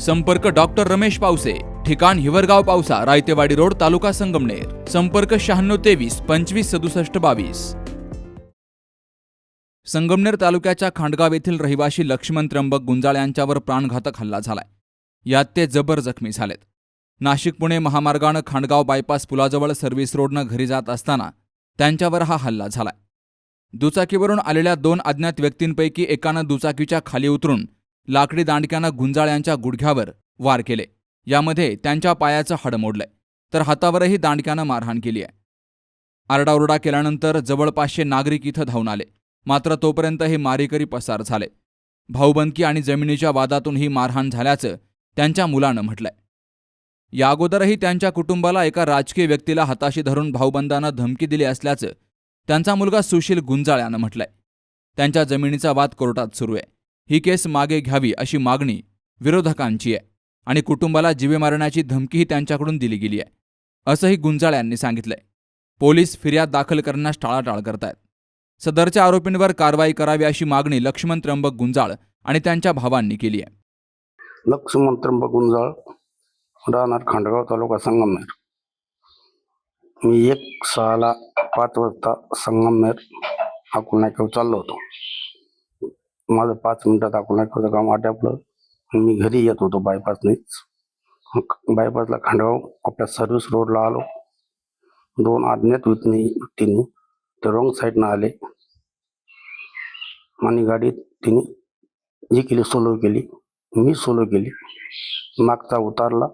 संपर्क डॉक्टर रमेश पावसे ठिकाण हिवरगाव पावसा रायतेवाडी रोड तालुका संगमनेर. संपर्क शहाण्णव तेवीस पंचवीस सदुसष्ट बावीस. संगमनेर तालुक्याच्या खांडगाव येथील रहिवाशी लक्ष्मण त्र्यंबक गुंजाळ यांच्यावर प्राणघातक हल्ला झालाय. यात ते जबर जखमी झालेत. नाशिक पुणे महामार्गानं खांडगाव बायपास पुलाजवळ सर्व्हिस रोडनं घरी जात असताना त्यांच्यावर हा हल्ला झालाय. दुचाकीवरून आलेल्या दोन अज्ञात व्यक्तींपैकी एकानं दुचाकीच्या खाली उतरून लाकडी दांडक्यानं गुंजाळ्यांच्या गुडघ्यावर वार केले. यामध्ये त्यांच्या पायाचं हड मोडलंय. तर हातावरही दांडक्यानं मारहाण केली आहे. आरडाओरडा केल्यानंतर जवळपासचे नागरिक इथं धावून आले. मात्र तोपर्यंत हे मारेकरी पसार झाले. भाऊबंदकी आणि जमिनीच्या वादातून ही मारहाण झाल्याचं त्यांच्या मुलानं म्हटलंय. या अगोदरही त्यांच्या कुटुंबाला एका राजकीय व्यक्तीला हाताशी धरून भाऊबंदानं धमकी दिली असल्याचं त्यांचा मुलगा सुशील गुंजाळ यानं म्हटलंय. त्यांच्या जमिनीचा वाद कोर्टात सुरू आहे. ही केस मागे घ्यावी अशी मागणी विरोधकांची आहे आणि कुटुंबाला जीवे मारण्याची धमकीही त्यांच्याकडून दिली गेली आहे असंही गुंजाळ यांनी सांगितलंय. पोलीस फिर्याद दाखल करण्यास टाळाटाळ करतायत. सदरच्या आरोपींवर कारवाई करावी अशी मागणी लक्ष्मण त्र्यंबक गुंजाळ आणि त्यांच्या भावांनी केली आहे. लक्ष्मण त्र्यंबक गुंजाळ राहणार खांडगाव तालुका संगमनेर. मी एक सहाला पाच वाजता संगमनेर अकोलनाक्यावर चाललो होतो. माझं पाच मिनिटात अकोलनाक्याचं काम आटपलं. आणि मी घरी येत होतो बायपासनेच बायपासला खांडगाव आपल्या सर्व्हिस रोडला आलो. दोन अज्ञात व्यक्ती व्यक्तींनी ते रॉंग साईडनं आले. आणि गाडी तिने जी केली सोलो केली. मी सोलो केली. मागचा उतारला.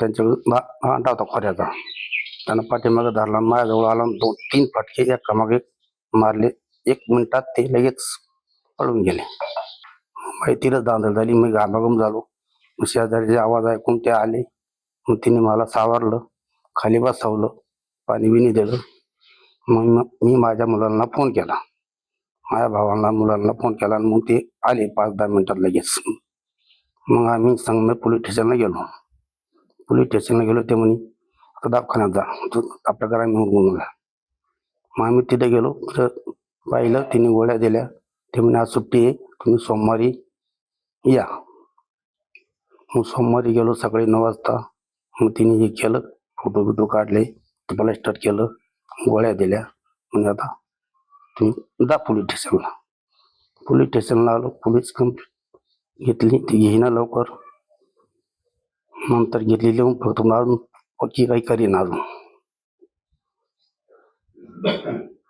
त्यांच्याकडे अंडा होता खोऱ्याचा. त्यानं पाठीमागे धरला. माझ्याजवळ आला. दोन तीन फटके एकामागे मारले. एक मिनिटात ते लगेच पळून गेले. माहितीला दांदळ झाली. मी घामाघूम झालो. मग शेजारीचे आवाज ऐकून ते आले. मग तिने मला सावरलं. खाली बसवलं. पाणी बिनी दिलं. मग मी माझ्या मुलांना फोन केला. माझ्या भावांना मुलांना फोन केला आणि मग ते आले पाच दहा मिनिटात लगेच. मग आम्ही संगमे पोलीस स्टेशनला गेलो. पोलीस स्टेशनला गेलो. ते म्हणे आता दवाखान्यात जा. तू आपल्या घरा घेऊन मग आम्ही तिथे गेलो. तिथं पाहिलं तिने गोळ्या दिल्या. ते म्हणे आज सुट्टी आहे. तुम्ही सोमवारी या. मग सोमवारी गेलो सकाळी नऊ वाजता. मग तिने हे केलं. फोटो बिटो काढले. प्लास्टर केलं. गोळ्या दिल्या. म्हणजे आता तुम्ही जा पोलीस स्टेशनला पोलीस स्टेशनला आलो. पोलीस कंप्लेंट घेतली. ती घेईना लवकर. नंतर घेतली लिहून. फक्त अजून पक्की काही करीन अजून.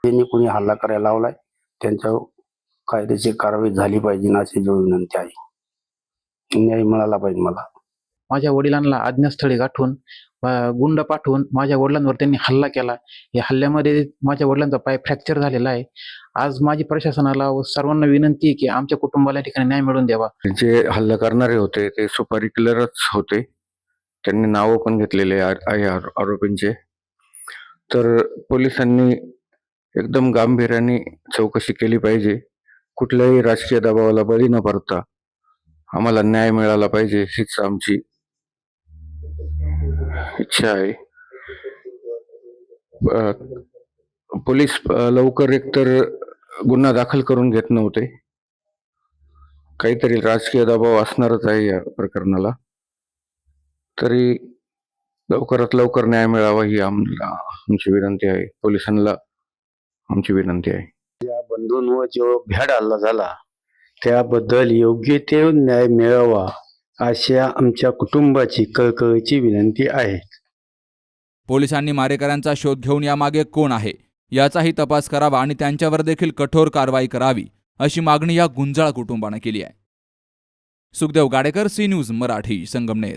त्यांनी कोणी हल्ला करायला लावलाय. त्यांच्यावर कायद्याची कारवाई झाली पाहिजे ना अशी जो विनंती आहे. न्याय मिळाला पाहिजे मला. माझ्या वडिलांना अज्ञातस्थळी गाठून गुंड पाठवून माझ्या वडिलांवर त्यांनी हल्ला केला. या हल्ल्यामध्ये माझ्या वडिलांचा पाय फ्रॅक्चर झालेला आहे. आज माझी प्रशासनाला व सर्वांना विनंती आहे की आमच्या कुटुंबाला या ठिकाणी न्याय मिळवून द्यावा. जे हल्ला करणारे होते ते सुपारी किलरच होते. त्यांनी नावं पण घेतलेले आहे आहे आरो- आरोपींचे. तर पोलिसांनी एकदम गांभीर्याने चौकशी केली पाहिजे. कुठल्याही राजकीय दबावाला बळी न पडता आम्हाला न्याय मिळाला पाहिजे हीच आमची इच्छा आहे. पोलीस लवकर एकतर गुन्हा दाखल करून घेत नव्हते. काहीतरी राजकीय दबाव असणारच आहे या प्रकरणाला. तरी लवकरात लवकर न्याय मिळावा ही आमला आमची विनंती आहे. पोलिसांना आमची विनंती आहे. बंधून व जेव्हा भ्याड हल्ला झाला त्याबद्दल योग्य ते न्याय मिळावा अशा आमच्या कुटुंबाची कळकळीची विनंती आहे. पोलिसांनी मारेकऱ्यांचा शोध घेऊन यामागे कोण आहे याचाही तपास करावा आणि त्यांच्यावर देखील कठोर कारवाई करावी अशी मागणी या गुंजाळ कुटुंबानं केली आहे. Sukhdev Gadekar C news Marathi Sangamner.